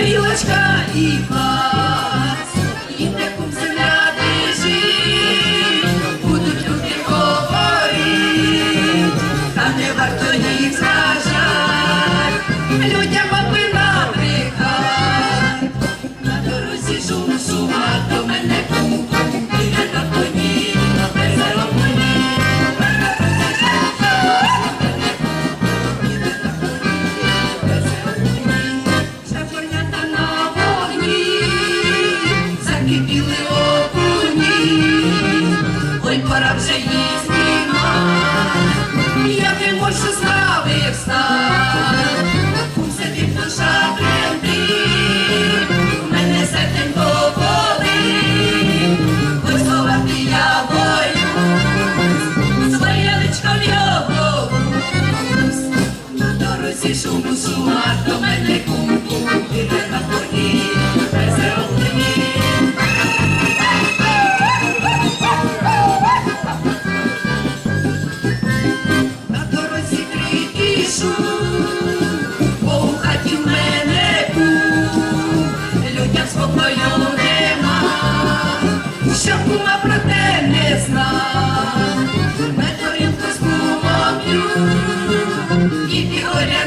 горілочка і пас, їде кум земля біжить, будуть люди говорити, та не варто їх зражать, людям аби набрехать, на дорозі шум шума до мене кум. пора вже її спіймати, як ти можеш справи встати, Пусть ти душа тремтить, у мене сердень болить, хоч сховати я бою, своє личко в'явлюсь, на дорозі шуму сума, до мене кум-кум. Нема, що кума про те не зна, на корінку з кумом і горя.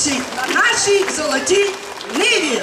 До на нашій золотій ниві.